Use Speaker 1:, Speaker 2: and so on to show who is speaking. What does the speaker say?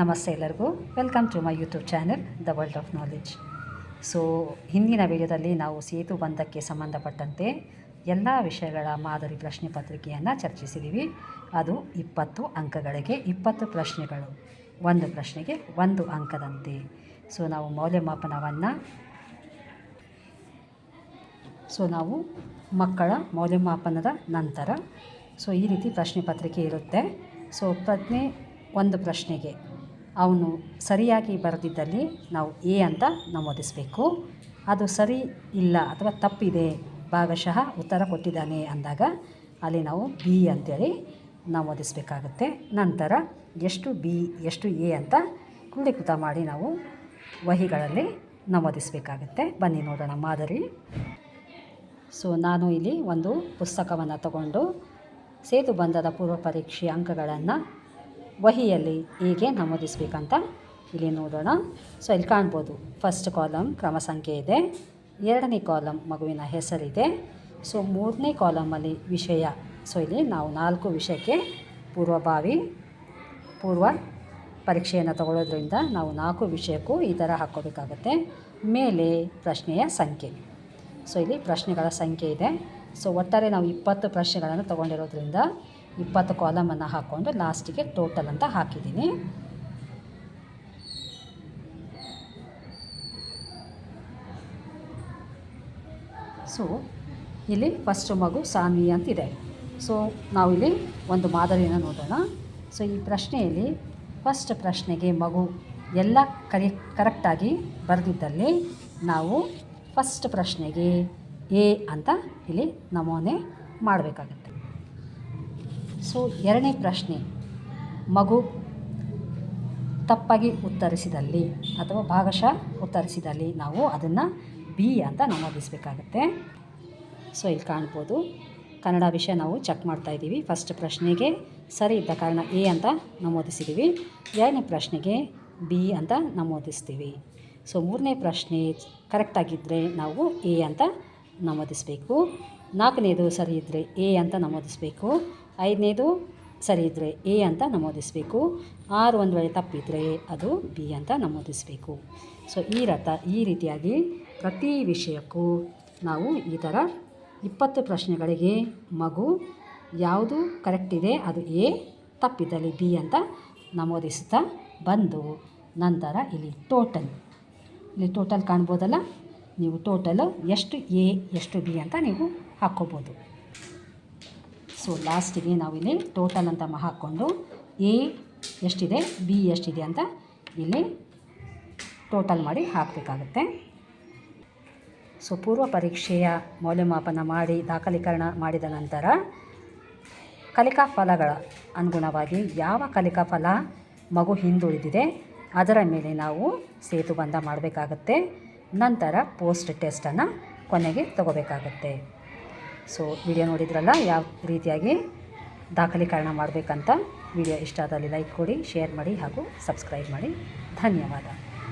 Speaker 1: ನಮಸ್ತೆ ಎಲ್ಲರಿಗೂ. Welcome to my YouTube channel the world of knowledge so ಹಿಂದಿನ ವಿಡಿಯೋದಲ್ಲಿ ನಾವು ಸೇತು ಬಂಧಕ್ಕೆ ಸಂಬಂಧಪಟ್ಟಂತೆ ಎಲ್ಲ ವಿಷಯಗಳ ಮಾದರಿ ಪ್ರಶ್ನೆ ಪತ್ರಿಕೆಯನ್ನು ಚರ್ಚಿಸಿದ್ದೀವಿ ಅದು ಇಪ್ಪತ್ತು ಅಂಕಗಳಿಗೆ ಇಪ್ಪತ್ತು ಪ್ರಶ್ನೆಗಳು. ಒಂದು ಪ್ರಶ್ನೆಗೆ ಒಂದು ಅಂಕದಂತೆ. ಸೊ ನಾವು ಮೌಲ್ಯಮಾಪನವನ್ನು ಸೊ ನಾವು ಮಕ್ಕಳ ಮೌಲ್ಯಮಾಪನದ ನಂತರ ಸೊ ಈ ರೀತಿ ಪ್ರಶ್ನೆ ಪತ್ರಿಕೆ ಇರುತ್ತೆ. ಸೊ ಪ್ರಜ್ಞೆ ಒಂದು ಪ್ರಶ್ನೆಗೆ ಅವನು ಸರಿಯಾಗಿ ಬರೆದಿದ್ದಲ್ಲಿ ನಾವು ಎ ಅಂತ ನಮೂದಿಸಬೇಕು. ಅದು ಸರಿ ಇಲ್ಲ ಅಥವಾ ತಪ್ಪಿದೆ ಭಾಗಶಃ ಉತ್ತರ ಕೊಟ್ಟಿದ್ದಾನೆ ಅಂದಾಗ ಅಲ್ಲಿ ನಾವು ಬಿ ಅಂತೇಳಿ ನಮೂದಿಸಬೇಕಾಗುತ್ತೆ. ನಂತರ ಎಷ್ಟು ಬಿ, ಎಷ್ಟು ಎ ಅಂತ ಕುಂಡಿಕೃತ ಮಾಡಿ ನಾವು ವಹಿಗಳಲ್ಲಿ ನಮೂದಿಸಬೇಕಾಗುತ್ತೆ. ಬನ್ನಿ ನೋಡೋಣ ಮಾದರಿ. ಸೊ, ನಾನು ಇಲ್ಲಿ ಒಂದು ಪುಸ್ತಕವನ್ನು ತಗೊಂಡು ಸೇತು ಬಂಧದ ಪೂರ್ವ ಪರೀಕ್ಷೆ ಅಂಕಗಳನ್ನು ವಹಿಯಲ್ಲಿ ಹೀಗೆ ನಮೂದಿಸಬೇಕಂತ ಇಲ್ಲಿ ನೋಡೋಣ. ಸೊ ಇಲ್ಲಿ ಕಾಣ್ಬೋದು. ಫಸ್ಟ್ ಕಾಲಮ್ ಕ್ರಮ ಸಂಖ್ಯೆ ಇದೆ. ಎರಡನೇ ಕಾಲಮ್ ಮಗುವಿನ ಹೆಸರಿದೆ. ಸೊ ಮೂರನೇ ಕಾಲಮಲ್ಲಿ ವಿಷಯ. ಸೊ ಇಲ್ಲಿ ನಾವು ನಾಲ್ಕು ವಿಷಯಕ್ಕೆ ಪೂರ್ವಭಾವಿ, ಪೂರ್ವ ಪರೀಕ್ಷೆಯನ್ನು ತಗೊಳ್ಳೋದ್ರಿಂದ ನಾವು ನಾಲ್ಕು ವಿಷಯಕ್ಕೂ ಈ ಥರ ಹಾಕ್ಕೋಬೇಕಾಗತ್ತೆ. ಮೇಲೆ ಪ್ರಶ್ನೆಯ ಸಂಖ್ಯೆ. ಸೊ ಇಲ್ಲಿ ಪ್ರಶ್ನೆಗಳ ಸಂಖ್ಯೆ ಇದೆ. ಸೊ ಒಟ್ಟಾರೆ ನಾವು ಇಪ್ಪತ್ತು ಪ್ರಶ್ನೆಗಳನ್ನು ತೊಗೊಂಡಿರೋದ್ರಿಂದ ಇಪ್ಪತ್ತು ಕಾಲಮನ್ನು ಹಾಕ್ಕೊಂಡು ಲಾಸ್ಟಿಗೆ ಟೋಟಲ್ ಅಂತ ಹಾಕಿದ್ದೀನಿ. ಸೊ ಇಲ್ಲಿ ಫಸ್ಟ್ ಮಗು ಸಾನ್ವಿ ಅಂತಿದೆ. ಸೊ ನಾವಿಲ್ಲಿ ಒಂದು ಮಾದರಿಯನ್ನು ನೋಡೋಣ. ಸೊ ಈ ಪ್ರಶ್ನೆಯಲ್ಲಿ ಫಸ್ಟ್ ಪ್ರಶ್ನೆಗೆ ಮಗು ಎಲ್ಲ ಕರಿ ಕರೆಕ್ಟಾಗಿ ಬರೆದಿದ್ದಲ್ಲಿ ನಾವು ಫಸ್ಟ್ ಪ್ರಶ್ನೆಗೆ ಎ ಅಂತ ಇಲ್ಲಿ ನಮೂನೆ ಮಾಡಬೇಕಾಗತ್ತೆ. ಸೊ ಎರಡನೇ ಪ್ರಶ್ನೆ, ಮಗು ತಪ್ಪಾಗಿ ಉತ್ತರಿಸಿದಲ್ಲಿ ಅಥವಾ ಭಾಗಶಃ ಉತ್ತರಿಸಿದಲ್ಲಿ ನಾವು ಅದನ್ನು ಬಿ ಅಂತ ನಮೂದಿಸಬೇಕಾಗತ್ತೆ. ಸೊ ಇಲ್ಲಿ ಕಾಣ್ಬೋದು. ಕನ್ನಡ ವಿಷಯ ನಾವು ಚೆಕ್ ಮಾಡ್ತಾ ಇದ್ದೀವಿ. ಫಸ್ಟ್ ಪ್ರಶ್ನೆಗೆ ಸರಿ ಇದ್ದ ಕಾರಣ ಎ ಅಂತ ನಮೂದಿಸಿದ್ದೀವಿ. ಎರಡನೇ ಪ್ರಶ್ನೆಗೆ ಬಿ ಅಂತ ನಮೂದಿಸ್ತೀವಿ. ಸೊ ಮೂರನೇ ಪ್ರಶ್ನೆ ಕರೆಕ್ಟಾಗಿದ್ದರೆ ನಾವು ಎ ಅಂತ ನಮೂದಿಸಬೇಕು. ನಾಲ್ಕನೇದು ಸರಿ ಇದ್ದರೆ ಎ ಅಂತ ನಮೂದಿಸಬೇಕು. ಐದನೇದು ಸರಿ ಇದ್ದರೆ ಎ ಅಂತ ನಮೂದಿಸಬೇಕು. ಆರು ಒಂದು ವೇಳೆ ತಪ್ಪಿದರೆ ಅದು ಬಿ ಅಂತ ನಮೂದಿಸಬೇಕು. ಸೊ ಈ ರಥ ಈ ರೀತಿಯಾಗಿ ಪ್ರತಿ ವಿಷಯಕ್ಕೂ ನಾವು ಈ ಥರ ಇಪ್ಪತ್ತು ಪ್ರಶ್ನೆಗಳಿಗೆ ಮಗು ಯಾವುದು ಕರೆಕ್ಟ್ ಇದೆ, ಅದು ಎ ತಪ್ಪಿದ್ದಲ್ಲಿ ಬಿ ಅಂತ ನಮೂದಿಸ್ತಾ ಬಂದು ನಂತರ ಇಲ್ಲಿ ಟೋಟಲ್ ಇಲ್ಲಿ ಟೋಟಲ್ ಕಾಣ್ಬೋದಲ್ಲ? ನೀವು ಟೋಟಲ್ ಎಷ್ಟು ಎ ಎಷ್ಟು ಬಿ ಅಂತ ನೀವು ಹಾಕ್ಕೋಬೋದು ಸೊ ಲಾಸ್ಟಿಗೆ ನಾವಿಲ್ಲಿ ಟೋಟಲ್ ಅಂತ ಹಾಕ್ಕೊಂಡು ಎ ಎಷ್ಟಿದೆ ಬಿ ಎಷ್ಟಿದೆ ಅಂತ ಇಲ್ಲಿ ಟೋಟಲ್ ಮಾಡಿ ಹಾಕಬೇಕಾಗುತ್ತೆ. ಸೊ ಪೂರ್ವ ಪರೀಕ್ಷೆಯ ಮೌಲ್ಯಮಾಪನ ಮಾಡಿ ದಾಖಲೀಕರಣ ಮಾಡಿದ ನಂತರ ಕಲಿಕಾ ಫಲಗಳ ಅನುಗುಣವಾಗಿ ಯಾವ ಕಲಿಕಾ ಫಲ ಮಗು ಹಿಂದುಳಿದಿದೆ ಅದರ ಮೇಲೆ ನಾವು ಸೇತುಬಂಧ ಮಾಡಬೇಕಾಗತ್ತೆ. ನಂತರ ಪೋಸ್ಟ್ ಟೆಸ್ಟನ್ನು ಕೊನೆಗೆ ತಗೋಬೇಕಾಗುತ್ತೆ. ಸೊ ವಿಡಿಯೋ ನೋಡಿದ್ರಲ್ಲ, ಯಾವ ರೀತಿಯಾಗಿ ದಾಖಲೀಕರಣ ಮಾಡಬೇಕಂತ ವಿಡಿಯೋ ಇಷ್ಟ ಆದಲ್ಲಿ ಲೈಕ್ ಕೊಡಿ ಶೇರ್ ಮಾಡಿ ಹಾಗೂ ಸಬ್ಸ್ಕ್ರೈಬ್ ಮಾಡಿ. ಧನ್ಯವಾದ.